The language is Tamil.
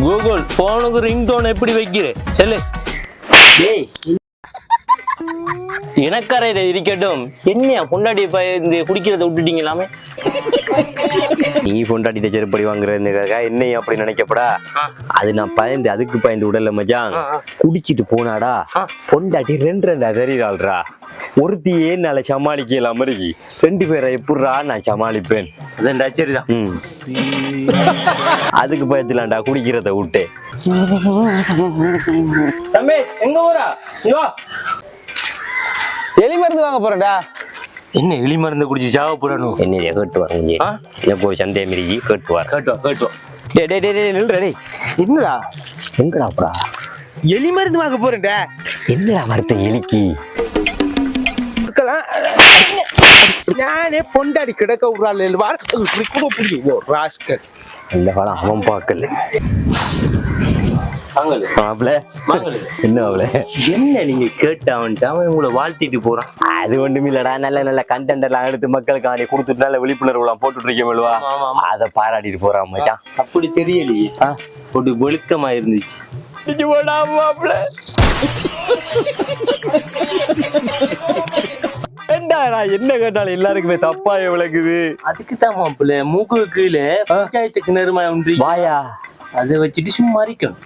கூகுள் போனுக்கு ரிங் டோன் எப்படி வைக்கிற? சொல்லு. ஏய் இனக்கரையில இருக்கட்டும். என்னையா பொண்டாடி இந்த குடிக்கிறத விட்டுட்டீங்களாமே நீ பொண்டாட்டிட்ட செருப்படி வாங்குறதுக்காக என்னையும் அப்படி நினைக்கப்படா? அது நான் பயந்து அதுக்கு பயந்து உடல்ல மச்சான் குடிச்சிட்டு போனாடா பொண்டாட்டி ரெண்டு ரெண்டா தெரியுறாள்ரா. ஒருத்தியே என்னால சமாளிக்கலாம் மாதிரி ரெண்டு பேரை எப்படிரா நான் சமாளிப்பேன்? அதான்டா சரிதான். அதுக்கு பயத்துலாம்டா குடிக்கிறத விட்டு தம்பி எங்க போறா எலி மருந்து வாங்க போறேன்டா. என்ன எலி மருந்து குடிச்சு சாவ போறானு? என்னைய கேட்டு வாங்க ஆ? எனக்கு ஒரு சந்தேகம் இருக்கு கேட்டு வார் கேட்டு வா கேட்டு வா டே டே டே டேய், நில்றா டேய். என்னடா? எங்கடா அப்புறா எலி மருந்து வாங்க போறேன்டா. என்னடா மரத்த எலிக்கு? நானே பொண்டாடி கிடக்க விடுறாள் வார ராஸ்கல். இந்த காலம் அவன் பார்க்கல. மாப்பிள என்ன மாப்பிள? என்ன நீங்க கேட்டு அவன்ட்டு அவன் உங்களை வாழ்த்திட்டு போறான். அது ஒண்ணும் இல்லடா நல்ல நல்ல கண்டென்ட் எல்லாம் எடுத்து மக்களுக்கு கொடுத்துட்டு நல்ல விழிப்புணர்வு எல்லாம் போட்டுட்டு இருக்கேன். அதை பாராட்டிட்டு போறான் மச்சான். அப்படி தெரியலையே. ஒரு வெளுக்கமா இருந்துச்சு மாப்பிள. ஏண்டா நான் என்ன கேட்டாலும் எல்லாருக்குமே தப்பா விளக்குது. அதுக்கு தான் மாப்பிள்ள மூக்கு கீழே பஞ்சாயத்துக்கு நேரமா ஒன்றி. வாயா. அதை வச்சுட்டு சும்மா இருக்கணும்